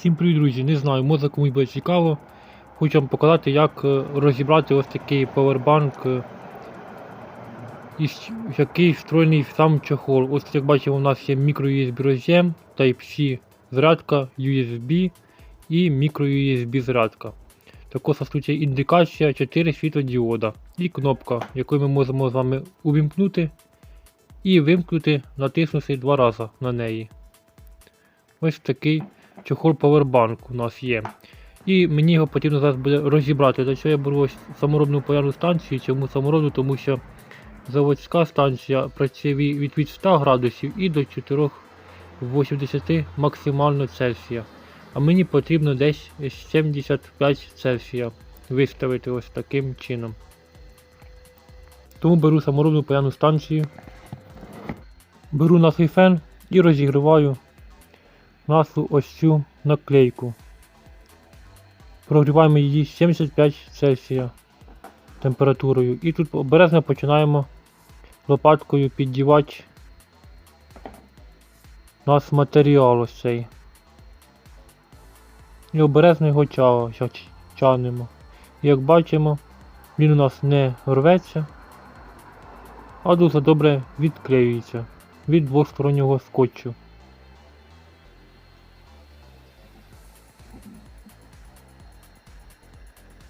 Всім привіт, друзі! Не знаю, може комусь буде цікаво. Хочу вам показати, як е, розібрати ось такий повербанк, е, який встроєний сам чохол. Ось як бачимо, у нас є microUSB роз'єм, Type-C зарядка, USB і microUSB зарядка. Також тут індикація 4 світлодіода і кнопка, яку ми можемо з вами увімкнути і вимкнути, натиснувши два рази на неї. Ось такий чохол Powerbank у нас є. І мені його потрібно зараз буде розібрати. Для цього я беру ось саморобну полярну станцію. Чому саморобну? Тому що заводська станція працює від, від 100 градусів і до 480 максимально Цельсія. А мені потрібно десь 75 Цельсія виставити ось таким чином. Тому беру саморобну полярну станцію, беру на фен і розігріваю нашу ось цю наклейку. Прогріваємо її 75 Цельсія температурою. І тут обережно починаємо лопаткою піддівати наш матеріал ось цей. І обережно його ча- ча- І як бачимо, він у нас не рветься, а дуже добре відклеюється від двостороннього скотчу.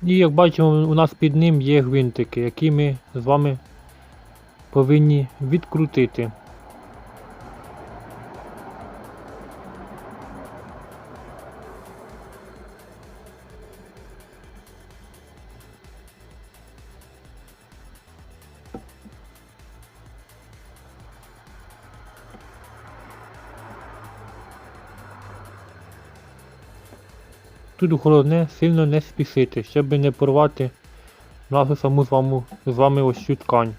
І як бачимо, у нас під ним є гвинтики, які ми з вами повинні відкрутити. Тут головне сильно не спішити, щоб не порвати нашу саму з вами, з вами ось цю ткань.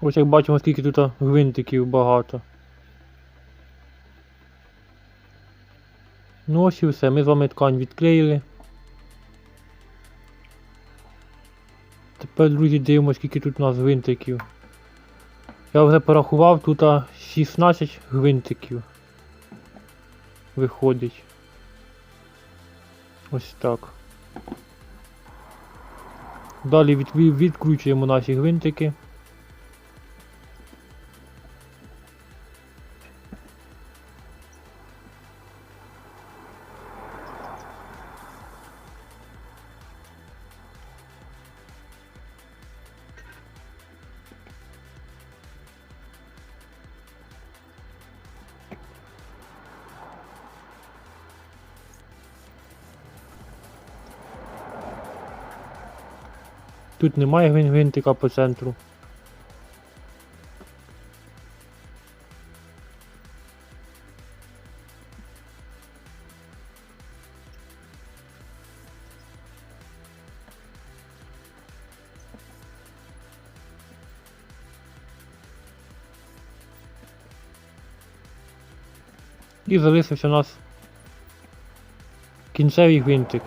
Ось як бачимо, скільки тут гвинтиків багато. Ну ось і все, ми з вами ткань відклеїли. Тепер, друзі, дивимося, скільки тут у нас гвинтиків. Я вже порахував, тут 16 гвинтиків. Виходить. Ось так. Далі від, від- відкручуємо наші гвинтики. Тут немає гвинтика по центру. І залишився у нас кінцевий гвинтик.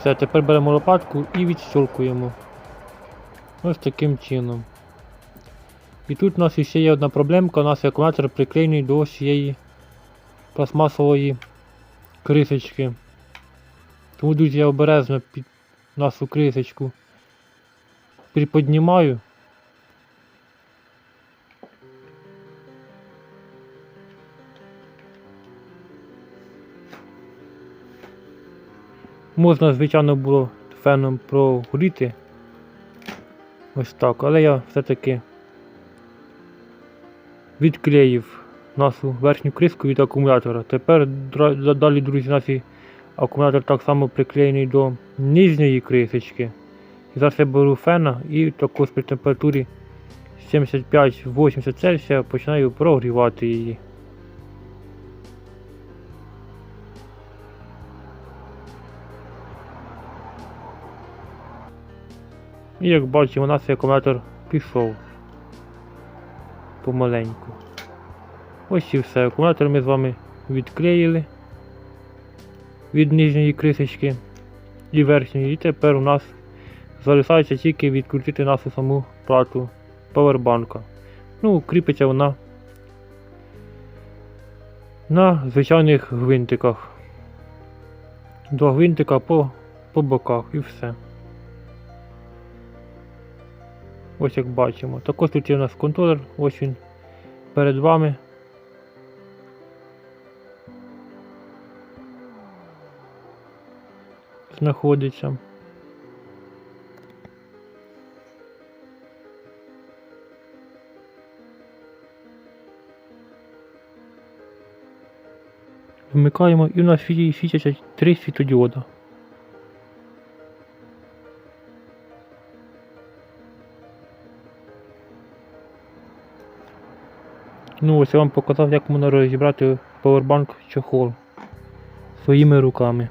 Все, тепер беремо лопатку і відщолкуємо. Ось таким чином. І тут у нас ще є одна проблемка, у нас акумулятор приклеєний до цієї пластмасової крисочки. Тому, друзі, я обережно під нашу крисочку приподнімаю. Можна, звичайно, було феном прогріти. Ось так, але я все-таки відклеїв нашу верхню криску від акумулятора. Тепер далі, друзі, наш акумулятор так само приклеєний до нижньої крисочки. І зараз я беру фена і також при температурі 75-80 Цельсія починаю прогрівати її. І як бачимо, у нас акумулятор пішов помаленьку. Ось і все. Акумулятор ми з вами відклеїли від нижньої крисочки. і верхньої. І тепер у нас залишається тільки відкрутити нашу саму плату павербанка. Ну, кріпиться вона на звичайних гвинтиках. Два гвинтика по, по боках і все. Ось як бачимо. Також тут є у нас контролер, ось він перед вами. Знаходиться. Вмикаємо і у нас світяться три світодіода. Ну ось я вам показав, як можна розібрати повербанк чохол своїми руками.